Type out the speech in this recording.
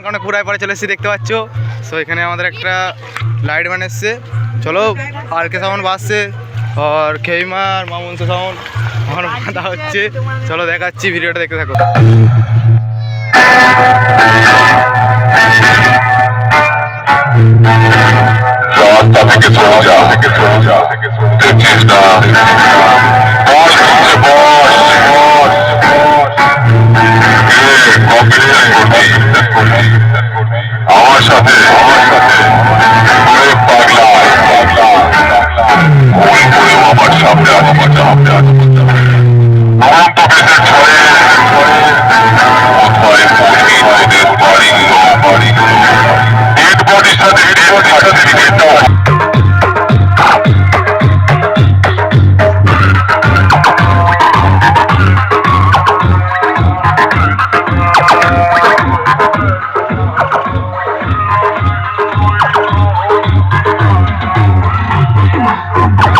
এখন কারণে পুরাই পরে চলে এসেছি, দেখতে পাচ্ছ? সো এখানে আমাদের একটা লাইট ম্যান এসছে। চলো আর কে সামন বাসছে। আর খেইমা আর মামুন তো সামন আমার বাঁধা হচ্ছে। চলো, দেখাচ্ছি, ভিডিওটা দেখতে থাকো। আমার সাথে আমার সাথে পাগলা আমার সামনে আছে আমার সামনে আছে অনন্ত বেদের ছয়ে কোথায় পৌঁছে বাড়ি বাড়ি ডেড বডির সাথে Yeah.